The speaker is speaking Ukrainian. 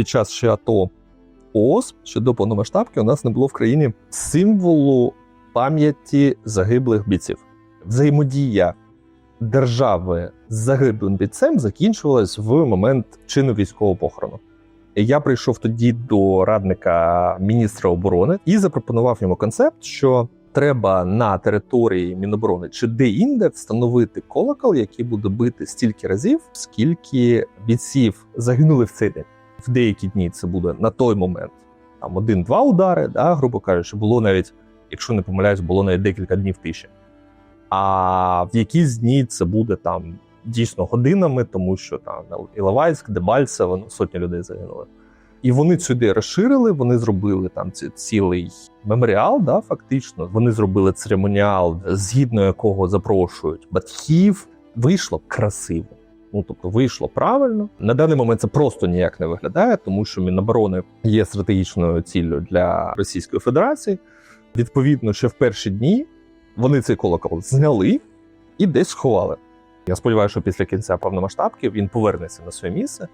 під час ще АТО ООС, ще до повномасштабки, у нас не було в країні символу пам'яті загиблих бійців. Взаємодія держави з загиблим бійцем закінчувалась в момент чину військового похорону. Я прийшов тоді до радника міністра оборони і запропонував йому концепт, що треба на території Міноборони чи де-інде встановити колокол, який буде бити стільки разів, скільки бійців загинули в цей день. В деякі дні це буде на той момент там один-два удари, да, грубо кажучи, було навіть, якщо не помиляюсь, було навіть декілька днів тиші. А в якісь дні це буде там дійсно годинами, тому що там Іловайськ, Дебальцево, ну, сотні людей загинули. І вони цю ідею розширили, вони зробили там ці- цілий меморіал, да, фактично. Вони зробили церемоніал, згідно якого запрошують батьків. Вийшло красиво. Ну тобто вийшло правильно. На даний момент це просто ніяк не виглядає, тому що Міноборони є стратегічною ціллю для Російської Федерації. Відповідно, ще в перші дні вони цей колокол зняли і десь сховали. Я сподіваюся, що після кінця повномасштабки він повернеться на своє місце.